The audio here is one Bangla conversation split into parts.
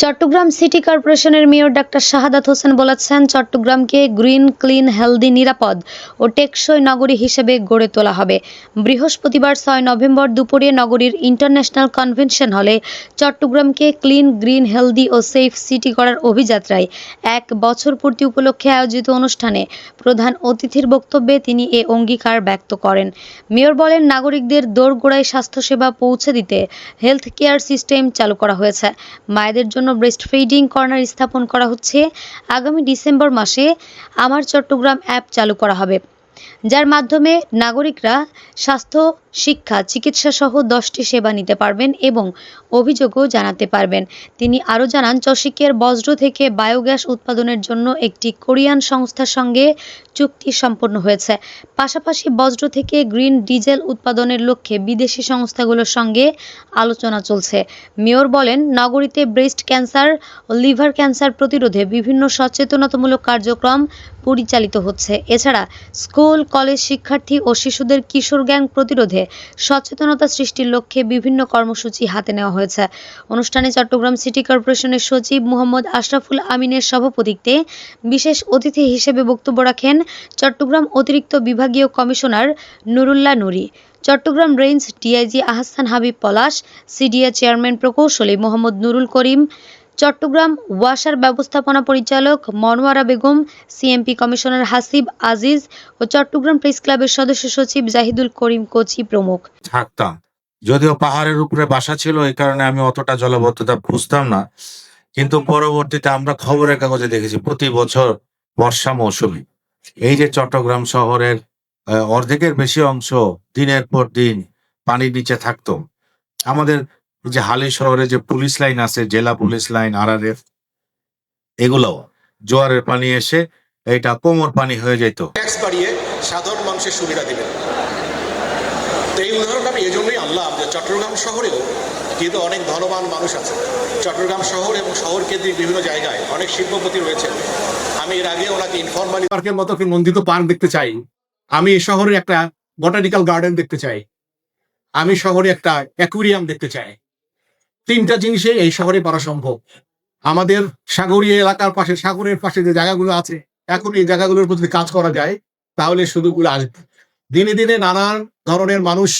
চট্টগ্রাম সিটি কর্পোরেশনের মেয়র ডাক্তার শাহাদাত হোসেন বলেছেন, চট্টগ্রামকে গ্রিন, ক্লিন, হেলদি, নিরাপদ ও টেকসই নগরী হিসেবে গড়ে তোলা হবে। বৃহস্পতিবার ছয় নভেম্বর দুপুরে নগরীর ইন্টারন্যাশনাল কনভেনশন হলে চট্টগ্রামকে ক্লিন, গ্রিন, হেলদি ও সেফ সিটি করার অভিযাত্রায় এক বছর পূর্তি উপলক্ষে আয়োজিত অনুষ্ঠানে প্রধান অতিথির বক্তব্যে তিনি এ অঙ্গীকার ব্যক্ত করেন। মেয়র বলেন, নাগরিকদের দোরগোড়ায় স্বাস্থ্যসেবা পৌঁছে দিতে হেলথ কেয়ার সিস্টেম চালু করা হয়েছে। মায়েদের জন্য ব্রেস্ট ফিডিং কর্নার স্থাপন করা হচ্ছে। আগামী ডিসেম্বর মাসে আমার চট্টগ্রাম অ্যাপ চালু করা হবে। যার মাধ্যমে নাগরিকরা স্বাস্থ্য, শিক্ষা চিকিৎসা সহ দশটি সেবা নিতে পারবেন এবং অভিযোগও জানাতে পারবেন। তিনি আরও জানান, চসিকের বজ্র থেকে বায়োগ্যাস উৎপাদনের জন্য একটি কোরিয়ান সংস্থার সঙ্গে চুক্তি সম্পন্ন হয়েছে। পাশাপাশি বজ্র থেকে গ্রিন ডিজেল উৎপাদনের লক্ষ্যে বিদেশি সংস্থাগুলোর সঙ্গে আলোচনা চলছে। মেয়র বলেন, নগরীতে ব্রেস্ট ক্যান্সার ও লিভার ক্যান্সার প্রতিরোধে বিভিন্ন সচেতনতামূলক কার্যক্রম পরিচালিত হচ্ছে। এছাড়া স্কুল কলেজ শিক্ষার্থী ও শিশুদের কিশোর গ্যাং প্রতিরোধে সচেতনতা সৃষ্টির লক্ষ্যে বিভিন্ন কর্মসূচি হাতে নেওয়া হয়েছে। অনুষ্ঠানে চট্টগ্রাম সিটি কর্পোরেশনের সচিব মোহাম্মদ আশরাফুল আমিনের সভাপতিত্বে বিশেষ অতিথি হিসেবে বক্তব্য রাখেন চট্টগ্রাম অতিরিক্ত বিভাগীয় commissioner Nurullah Nuri, Chattogram range DIG Ahsan Habib Palash, CDA chairman প্রকৌশলী মোহাম্মদ নুরুল করিম চট্টগ্রাম ওয়াসার ব্যবস্থাপনা পরিচালক মনোয়ারা বেগম সিএমপি কমিশনার হাসিব আজিজ ও চট্টগ্রাম প্রেস ক্লাবের সদস্য সচিব জাহিদুল করিম কোচি প্রমুখ। থাকতাম। যদিও পাহাড়ের উপরে বাসা ছিল, এই কারণে আমি অতটা জলবদ্ধতা বুঝতাম না। কিন্তু পরবর্তীতে আমরা খবরের কাগজে দেখেছি, প্রতি বছর বর্ষা মৌসুমে। এই যে চট্টগ্রাম শহরের অর্ধেকের বেশি অংশ দিনের পর দিন পানির নিচে থাকতো। আমাদের এই যে হালি শহরে যে পুলিশ লাইন আছে জেলা পুলিশ লাইন আরআরএফ এগুলো জোয়ারের পানি এসে এটা কোমর পানি হয়ে যেত ট্যাক্স বাড়িয়ে সাধারণ মানুষের সুবিধা দিবেন। তো এই উদাহরণ আমি এজন্যই আনলাম যে চট্টগ্রাম শহরেও কিন্তু অনেক ধনবান মানুষ আছে। চট্টগ্রাম শহর এবং শহর কেন্দ্রিক বিভিন্ন জায়গায় অনেক শিল্পপতি রয়েছে আমি এর আগে ওনাকে ইনফর্মালি পার্কের মতো একটি নন্দিত পার্ক দেখতে চাই? আমি এই শহরে একটা বটানিক্যাল গার্ডেন দেখতে চাই। আমি শহরে একটা অ্যাকুরিয়াম দেখতে চাই। তিনটা জিনিসে এই শহরে পারা সম্ভব। আমাদের সাগরীয় এলাকার পাশে, সাগরের পাশে যে জায়গাগুলো আছে, এখন এই জায়গাগুলোর প্রতি কাজ করা যায়, তাহলে সুযোগগুলো আসবে। দিনে দিনে নানান ধরনের মানুষ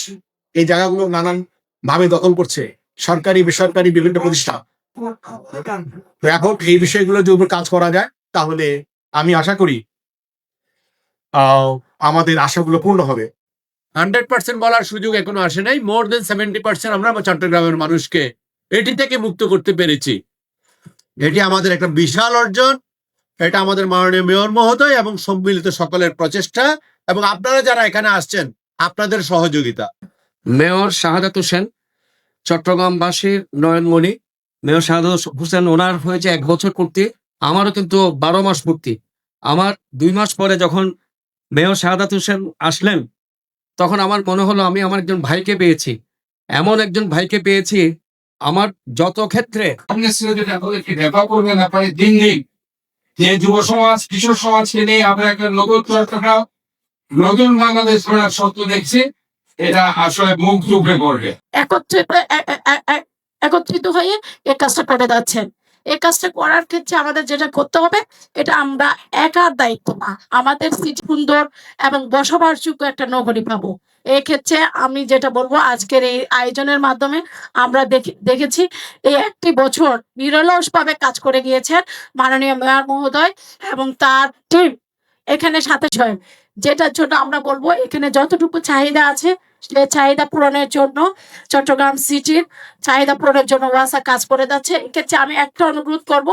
এই জায়গাগুলো নানান ভাবে দখল করছে, সরকারি, বেসরকারি বিভিন্ন প্রতিষ্ঠান। এখন এই বিষয়গুলোর উপর কাজ করা যায়, তাহলে আমি আশা করি আমাদের আশাগুলো পূর্ণ হবে। হান্ড্রেড পার্সেন্ট বলার সুযোগ এখনও আসে নাই। মোর দেন সেভেন্টি পার্সেন্ট আমরা চট্টগ্রামের মানুষকে এটি থেকে মুক্ত করতে পেরেছি। এটি আমাদের একটা বিশাল অর্জন। এটা আমাদের মাননীয় মেয়র মহোদয় এবং সম্মিলিত সকলের প্রচেষ্টা এবং আপনারা যারা এখানে আসছেন, আপনাদের সহযোগিতা। মেয়র শাহাদাত হোসেন, চট্টগ্রামবাসীর নয়নমণি। মেয়র শাহাদাত হোসেন ওনার হয়েছে এক বছর পূর্তি, আমারও কিন্তু বারো মাস পূর্তি। আমার দুই মাস পরে যখন মেয়র শাহাদাত হোসেন আসলেন, তখন আমার মনে হলো আমি আমার একজন ভাইকে পেয়েছি। এমন একজন ভাইকে পেয়েছি আমার যত ক্ষেত্রে সামনে ছিল যেটা দেখা করবেন আপনার দিন দিন যে যুব সমাজ কিশোর সমাজকে নিয়ে আমরা একটা নতুন চট্টগ্রাম নতুন বাংলাদেশ গড়ার স্বপ্ন দেখছি এটা আসলে মুখ চুপড়ে পড়বে। একত্রিত একত্রিত হয়ে এই কাজটা করে যাচ্ছেন। এই কাজটা করার ক্ষেত্রে আমাদের যেটা করতে হবে এটা আমরা একার দায়িত্ব না। আমাদের সিটি সুন্দর এবং বসবাসযোগ্য একটা নগরী পাবো। এক্ষেত্রে আমি যেটা বলব, আজকের এই আয়োজনের মাধ্যমে আমরা দেখে- দেখেছি এই একটি বছর নিরলস ভাবে কাজ করে গিয়েছেন মাননীয় মেয়র মহোদয় এবং তার টিম এখানে সাথে ছয় যেটার জন্য আমরা বলব, এখানে যতটুকু চাহিদা আছে, সে চাহিদা পূরণের জন্য চট্টগ্রাম সিটির চাহিদা পূরণের জন্য ওয়াসা কাজ করে যাচ্ছে। এক্ষেত্রে আমি একটা অনুরোধ করব